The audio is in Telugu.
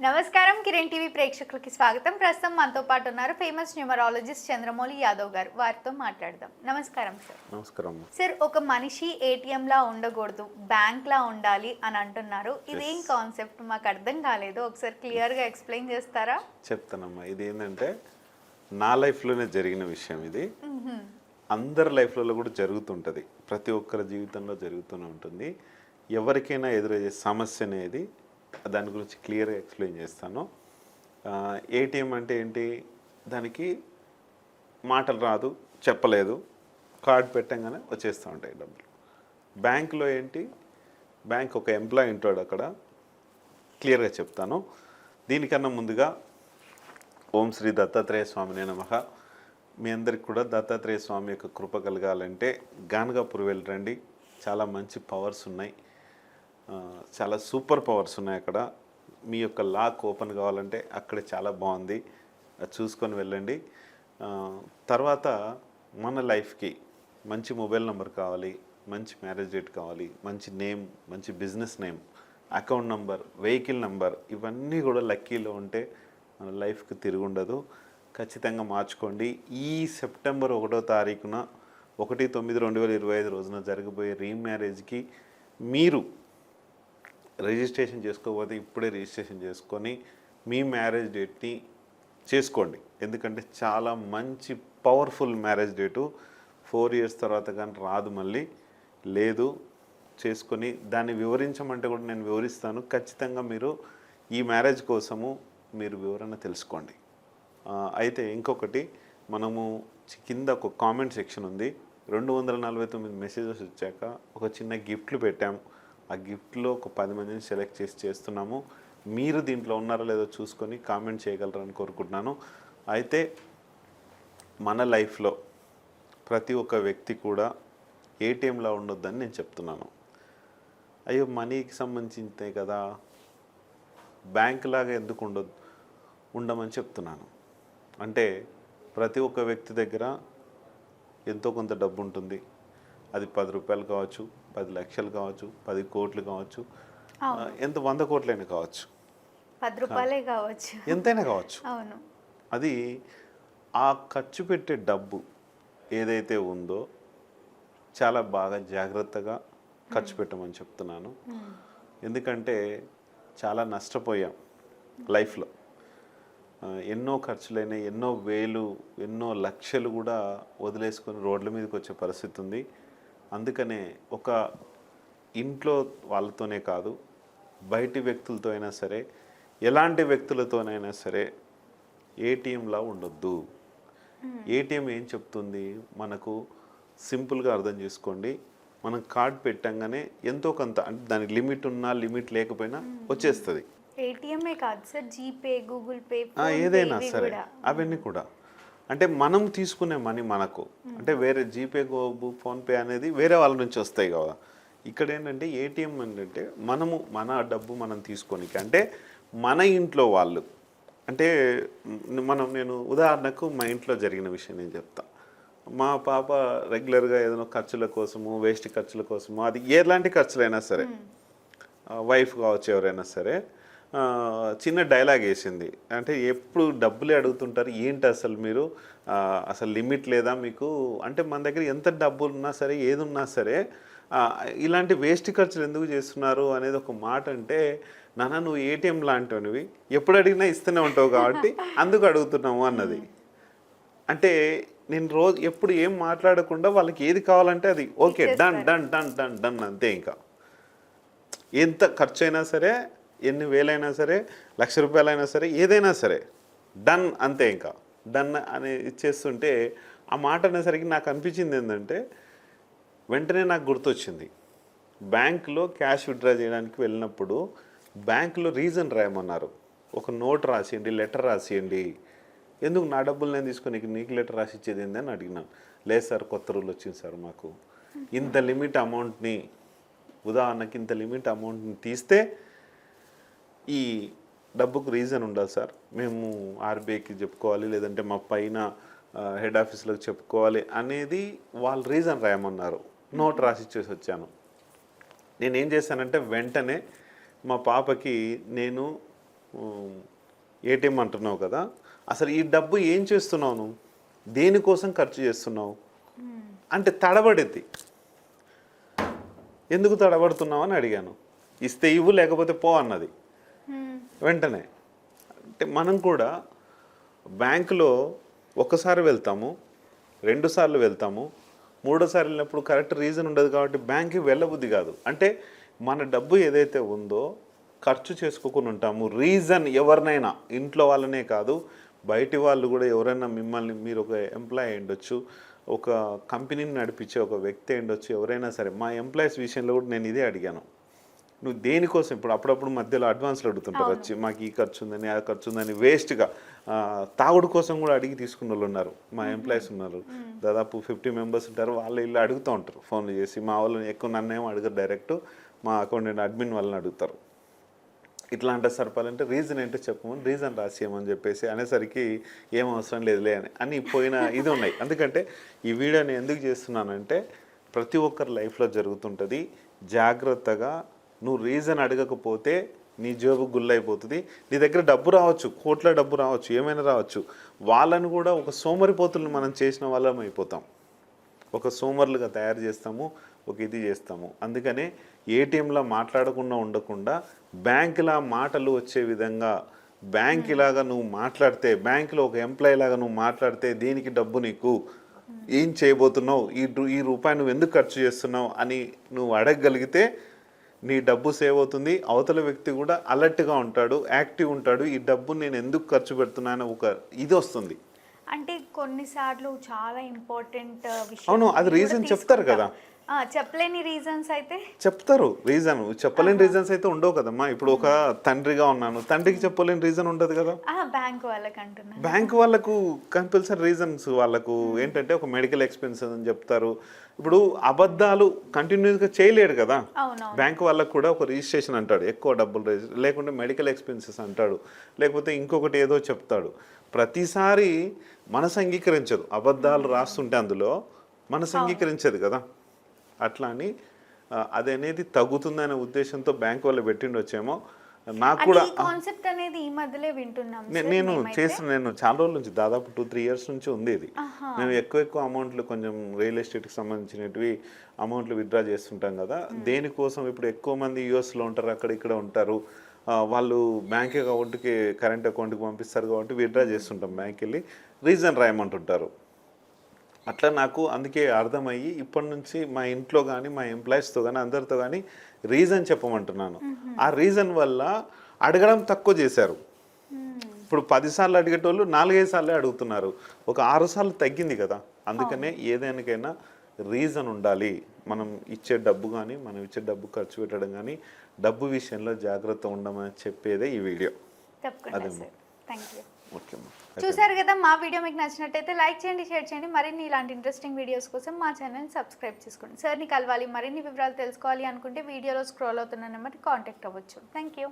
నమస్కారం కిరణ్ టీవీ ప్రేక్షకులకి స్వాగతం. ప్రస్తుతం మనతో పాటు ఉన్నారు ఫేమస్ న్యూమరాలజిస్ట్ చంద్రమౌళి యాదవ్ గారు. వారితో మాట్లాడదాం. నమస్కారం సార్. నమస్కారం. సార్ ఒక మనిషి ఏటీఎం లా ఉండకూడదు బ్యాంక్ లా ఉండాలి అని అంటున్నారు. ఇదేం కాన్సెప్ట్? మాకు అర్థం కాలేదు. ఒకసారి క్లియర్గా ఎక్స్ప్లెయిన్ చేస్తారా? చెప్తానమ్మా. ఇది ఏంటంటే నా లైఫ్లోనే జరిగిన విషయం ఇది. అందరి లైఫ్లలో కూడా జరుగుతుంటుంది. ప్రతి ఒక్కరి జీవితంలో జరుగుతూనే ఉంటుంది. ఎవరికైనా ఎదురయ్యే సమస్య అనేది దాని గురించి క్లియర్గా ఎక్స్ప్లెయిన్ చేస్తాను. ఏటీఎం అంటే ఏంటి? దానికి మాటలు రాదు చెప్పలేదు. కార్డ్ పెట్టంగానే వచ్చేస్తూ ఉంటాయి డబ్బులు. బ్యాంకులో ఏంటి? బ్యాంక్ ఒక ఎంప్లాయీ ఉంటాడు అక్కడ. క్లియర్గా చెప్తాను. దీనికన్నా ముందుగా ఓం శ్రీ దత్తాత్రేయ స్వామినే నమః. మీ అందరికి కూడా దత్తాత్రేయ స్వామి యొక్క కృప కలగాలంటే గానగాపూర్ వెళ్ళరండి చాలా మంచి పవర్స్ ఉన్నాయి. చాలా సూపర్ పవర్స్ ఉన్నాయి అక్కడ. మీ యొక్క లాక్ ఓపెన్ కావాలంటే అక్కడ చాలా బాగుంది. అది చూసుకొని వెళ్ళండి. తర్వాత మన లైఫ్కి మంచి మొబైల్ నెంబర్ కావాలి మంచి మ్యారేజ్ డేట్ కావాలి మంచి నేమ్ మంచి business name account number vehicle number ఇవన్నీ కూడా లక్కీలో ఉంటే మన లైఫ్కి తిరుగుండదు ఖచ్చితంగా మార్చుకోండి. ఈ సెప్టెంబర్ ఒకటో తారీఖున ఒకటి తొమ్మిది రెండు వేల ఇరవై ఐదు రోజున జరగబోయే రీమ్యారేజ్కి మీరు రిజిస్ట్రేషన్ చేసుకోకపోతే ఇప్పుడే రిజిస్ట్రేషన్ చేసుకొని మీ మ్యారేజ్ డేట్ని చేసుకోండి. ఎందుకంటే చాలా మంచి powerful marriage date four years తర్వాత కానీ రాదు మళ్ళీ. లేదు చేసుకొని దాన్ని వివరించమంటే కూడా నేను వివరిస్తాను. ఖచ్చితంగా మీరు ఈ మ్యారేజ్ కోసము మీరు వివరణ తెలుసుకోండి. అయితే ఇంకొకటి మనము కింద ఒక కామెంట్ సెక్షన్ ఉంది. రెండు వందల నలభై తొమ్మిది మెసేజెస్ వచ్చాక ఒక చిన్న గిఫ్ట్లు పెట్టాము ఆ గిఫ్ట్లో ఒక పది మందిని సెలెక్ట్ చేసి చేస్తున్నాము. మీరు దీంట్లో ఉన్నారో లేదో చూసుకొని కామెంట్ చేయగలరని కోరుకుంటున్నాను. అయితే మన లైఫ్లో ప్రతి ఒక్క వ్యక్తి కూడా ఏటీఎంలా ఉండొద్దని నేను చెప్తున్నాను. అయ్యో మనీకి సంబంధించిందే కదా. బ్యాంక్ లాగా ఎందుకు ఉండదు ఉండమని చెప్తున్నాను. అంటే ప్రతి ఒక్క వ్యక్తి దగ్గర ఎంతో కొంత డబ్బు ఉంటుంది. అది పది రూపాయలు కావచ్చు పది లక్షలు కావచ్చు పది కోట్లు కావచ్చు ఎంత వంద కోట్లైనా కావచ్చు. పది రూపాయలే కావచ్చు. ఎంతైనా కావచ్చు. అవును. అది ఆ ఖర్చు పెట్టే డబ్బు ఏదైతే ఉందో చాలా బాగా జాగ్రత్తగా ఖర్చు పెట్టమని చెప్తున్నాను. ఎందుకంటే చాలా నష్టపోయాం లైఫ్లో. ఎన్నో ఖర్చులైన ఎన్నో వేలు ఎన్నో లక్షలు కూడా వదిలేసుకొని రోడ్ల మీదకి వచ్చే పరిస్థితి ఉంది. అందుకనే ఒక ఇంట్లో వాళ్ళతోనే కాదు బయటి వ్యక్తులతో అయినా సరే ఎలాంటి వ్యక్తులతోనైనా సరే ఏటీఎంలా ఉండొద్దు. ఏటీఎం ఏం చెప్తుంది? మనకు సింపుల్గా అర్థం చేసుకోండి. మనం కార్డ్ పెట్టంగానే ఎంతో కొంత అంటే దానికి లిమిట్ ఉన్నా లిమిట్ లేకపోయినా వచ్చేస్తుంది. ఏటీఎంఏ కాదు సార్ జీపే గూగుల్ పే ఏదైనా సరే అవన్నీ కూడా. అంటే మనం తీసుకునే మనీ మనకు. అంటే వేరే జీపే గోబు ఫోన్పే అనేది వేరే వాళ్ళ నుంచి వస్తాయి కదా. ఇక్కడ ఏంటంటే ఏటీఎం ఏంటంటే మనము మన డబ్బు మనం తీసుకోనికి. అంటే మన ఇంట్లో వాళ్ళు. అంటే మనం నేను ఉదాహరణకు మా ఇంట్లో జరిగిన విషయం నేను చెప్తా. మా పాప రెగ్యులర్గా ఏదైనా ఖర్చుల కోసము వేస్ట్ ఖర్చుల కోసము అది ఎలాంటి ఖర్చులైనా సరే వైఫ్ కావచ్చు ఎవరైనా సరే చిన్న డైలాగ్ వేసింది. అంటే ఎప్పుడు డబ్బులే అడుగుతుంటారు ఏంటి అసలు మీరు? అసలు లిమిట్ లేదా మీకు? అంటే మన దగ్గర ఎంత డబ్బులు ఉన్నా సరే ఏది ఉన్నా సరే ఇలాంటి వేస్ట్ ఖర్చులు ఎందుకు చేస్తున్నారు అనేది ఒక మాట అంటే నాన్న నువ్వు ఏటీఎం లాంటివి ఎప్పుడు అడిగినా ఇస్తూనే ఉంటావు కాబట్టి అందుకు అడుగుతున్నాము అన్నది. అంటే నేను రోజు ఎప్పుడు ఏం మాట్లాడకుండా వాళ్ళకి ఏది కావాలంటే అది. Okay done done done done done అంతే ఇంకా. ఎంత ఖర్చు అయినా సరే ఎన్ని వేలైనా సరే లక్ష రూపాయలైనా సరే ఏదైనా సరే డన్ అంతే ఇంకా. డన్ అని ఇచ్చేస్తుంటే ఆ మాట అనేసరికి నాకు అనిపించింది ఏంటంటే వెంటనే నాకు గుర్తొచ్చింది. బ్యాంక్లో క్యాష్ విత్డ్రా చేయడానికి వెళ్ళినప్పుడు బ్యాంకులో రీజన్ రాయమన్నారు. ఒక నోట్ రాసియండి లెటర్ రాసియండి. ఎందుకు నా డబ్బులు నేను తీసుకొని నీకు నీకు లెటర్ రాసి ఇచ్చేది ఏంది అని అడిగినాను. లేదు సార్ కొత్త రూల్ వచ్చింది సార్ మాకు. ఇంత లిమిట్ అమౌంట్ని ఉదాహరణకి ఇంత లిమిట్ అమౌంట్ని తీస్తే ఈ డబ్బుకు రీజన్ ఉండాలి సార్. మేము ఆర్బీఐకి చెప్పుకోవాలి లేదంటే మా పైన హెడ్ ఆఫీస్లోకి చెప్పుకోవాలి అనేది వాళ్ళు రీజన్ రాయమన్నారు. నోట్ రాసి ఇచ్చేసి వచ్చాను. నేను ఏం చేశానంటే వెంటనే మా పాపకి నేను ఏటీఎం అంటున్నావు కదా అసలు ఈ డబ్బు ఏం చేస్తున్నావు నువ్వు? దేనికోసం ఖర్చు చేస్తున్నావు? అంటే తడబడిద్ది ఎందుకు తడబడుతున్నావు అని అడిగాను. ఇస్తే ఇవ్వు లేకపోతే పో అన్నది. వెంటనే. అంటే మనం కూడా బ్యాంకులో ఒకసారి వెళ్తాము రెండుసార్లు వెళ్తాము మూడోసారి వెళ్ళినప్పుడు కరెక్ట్ రీజన్ ఉండదు కాబట్టి బ్యాంక్కి వెళ్ళబుద్ధి కాదు. అంటే మన డబ్బు ఏదైతే ఉందో ఖర్చు చేసుకోకుండా ఉంటాము. రీజన్ ఎవరినైనా ఇంట్లో వాళ్ళనే కాదు బయటి వాళ్ళు కూడా ఎవరైనా మిమ్మల్ని మీరు ఒక ఎంప్లాయ్ ఉండొచ్చు ఒక కంపెనీని నడిపించే ఒక వ్యక్తి ఉండొచ్చు ఎవరైనా సరే. మా ఎంప్లాయీస్ విషయంలో కూడా నేను ఇదే అడిగాను. నువ్వు దేనికోసం ఇప్పుడు అప్పుడప్పుడు మధ్యలో అడ్వాన్స్లు అడుగుతుంటారు వచ్చి మాకు ఈ ఖర్చు ఉందని ఆ ఖర్చు ఉందని వేస్ట్గా తాగుడు కోసం కూడా అడిగి తీసుకున్న వాళ్ళు ఉన్నారు. మా ఎంప్లాయీస్ ఉన్నారు దాదాపు ఫిఫ్టీ మెంబర్స్ ఉంటారు వాళ్ళు ఇల్లు అడుగుతూ ఉంటారు ఫోన్లు చేసి. మా వాళ్ళని ఎక్కువ నన్నేమో అడగరు డైరెక్ట్ మా అకౌంటెంట్ అడ్మిన్ వాళ్ళని అడుగుతారు. ఇట్లా అంటే సరిపాలంటే రీజన్ ఏంటో చెప్పమని రీజన్ రాసేయమని చెప్పేసి అనేసరికి ఏం అవసరం లేదులే అని అని పోయిన ఇది ఉన్నాయి. ఎందుకంటే ఈ వీడియోని ఎందుకు చేస్తున్నానంటే ప్రతి ఒక్కరి లైఫ్లో జరుగుతుంటుంది జాగ్రత్తగా నువ్వు రీజన్ అడగకపోతే నీ జేబు గుల్లైపోతుంది. నీ దగ్గర డబ్బు రావచ్చు కోట్ల డబ్బు రావచ్చు ఏమైనా రావచ్చు. వాళ్ళని కూడా ఒక సోమరిపోతులను మనం చేసిన వాళ్ళం అయిపోతాం. ఒక సోమర్లుగా తయారు చేస్తాము ఒక ఇది చేస్తాము. అందుకనే ఏటీఎంలా మాట్లాడకుండా ఉండకుండా బ్యాంకులా మాటలు వచ్చే విధంగా బ్యాంక్ ఇలాగా నువ్వు మాట్లాడితే బ్యాంకులో ఒక ఎంప్లాయీ లాగా నువ్వు మాట్లాడితే దీనికి డబ్బు నీకు. ఏం చేయబోతున్నావు? ఈ ఈ రూపాయి నువ్వు ఎందుకు ఖర్చు చేస్తున్నావు? అని నువ్వు అడగగలిగితే నీ డబ్బు సేవ్ అవుతుంది అవతల వ్యక్తి కూడా అలర్ట్గా ఉంటాడు యాక్టివ్ ఉంటాడు ఈ డబ్బు నేను ఎందుకు ఖర్చు పెడుతున్నాను ఒక ఇది వస్తుంది అంటే కొన్నిసార్లు చాలా ఇంపార్టెంట్ విషయం అవును, అది reason చెప్తారు. కదా. చెప్పలేని రీజన్స్ అయితే? చెప్తారు. రీజన్ చెప్పలేని రీజన్స్ అయితే ఉండవు కదమ్మా. ఇప్పుడు ఒక తండ్రిగా ఉన్నాను. తండ్రికి చెప్పలేని రీజన్ ఉండదు కదా? బ్యాంక్ వాళ్ళకి అంటున్నాను. బ్యాంక్ వాళ్ళకు కంపల్సరీ రీజన్స్ వాళ్ళకు ఏంటంటే ఒక మెడికల్ ఎక్స్పెన్సెస్ అని చెప్తారు. ఇప్పుడు అబద్ధాలు కంటిన్యూస్గా చేయలేడు కదా? బ్యాంక్ వాళ్ళకు కూడా ఒక రిజిస్ట్రేషన్ అంటాడు. ఎక్కువ డబ్బులు లేకుంటే మెడికల్ ఎక్స్పెన్సెస్ అంటాడు. లేకపోతే ఇంకొకటి ఏదో చెప్తాడు. ప్రతిసారి మనసు అంగీకరించదు. అబద్ధాలు రాస్తుంటే అందులో మనసు అంగీకరించదు కదా? అట్లా అని అది అనేది తగ్గుతుందనే ఉద్దేశంతో బ్యాంక్ వాళ్ళు పెట్టిండొచ్చేమో. నాకు కూడా కాన్సెప్ట్ అనేది ఈ మధ్యలో వింటున్నాం నేను. చేసిన నేను చాలా రోజుల నుంచి దాదాపు టూ త్రీ ఇయర్స్ నుంచి ఉంది ఇది మేము ఎక్కువ ఎక్కువ అమౌంట్లు కొంచెం రియల్ ఎస్టేట్కి సంబంధించినవి అమౌంట్లు విత్డ్రా చేస్తుంటాం కదా. దేనికోసం ఇప్పుడు ఎక్కువ మంది యూఎస్లో ఉంటారు అక్కడ ఇక్కడ ఉంటారు వాళ్ళు బ్యాంక్ అకౌంట్కి కరెంట్ అకౌంట్కి పంపిస్తారు కాబట్టి విత్డ్రా చేస్తుంటాం. బ్యాంక్ వెళ్ళి రీజన్ రాయమంటుంటారు. అట్లా నాకు అందుకే అర్థమయ్యి ఇప్పటి నుంచి మా ఇంట్లో కానీ మా ఎంప్లాయీస్తో కానీ అందరితో కానీ రీజన్ చెప్పమంటున్నాను. ఆ రీజన్ వల్ల అడగడం తక్కువ చేశారు. ఇప్పుడు పదిసార్లు అడిగేటోళ్ళు నాలుగైదు సార్లే అడుగుతున్నారు. ఒక ఆరు సార్లు తగ్గింది కదా. అందుకనే ఏదైనాకైనా రీజన్ ఉండాలి. మనం ఇచ్చే డబ్బు కానీ మనం ఇచ్చే డబ్బు ఖర్చు పెట్టడం కానీ డబ్బు విషయంలో జాగ్రత్త ఉండమని చెప్పేదే ఈ వీడియో. యూ ఓకే చూసారు కదా మా వీడియో మీకు నచ్చినట్టయితే లైక్ చేయండి షేర్ చేయండి. మరిన్ని ఇలాంటి ఇంట్రెస్టింగ్ వీడియోస్ కోసం మా ఛానల్ని సబ్స్క్రైబ్ చేసుకోండి. సార్ని కలవాలి మరిన్ని వివరాలు తెలుసుకోవాలి అనుకుంటే వీడియోలో స్క్రోల్ అవుతున్న నెంబర్కి కాంటాక్ట్ అవ్వచ్చు. Thank you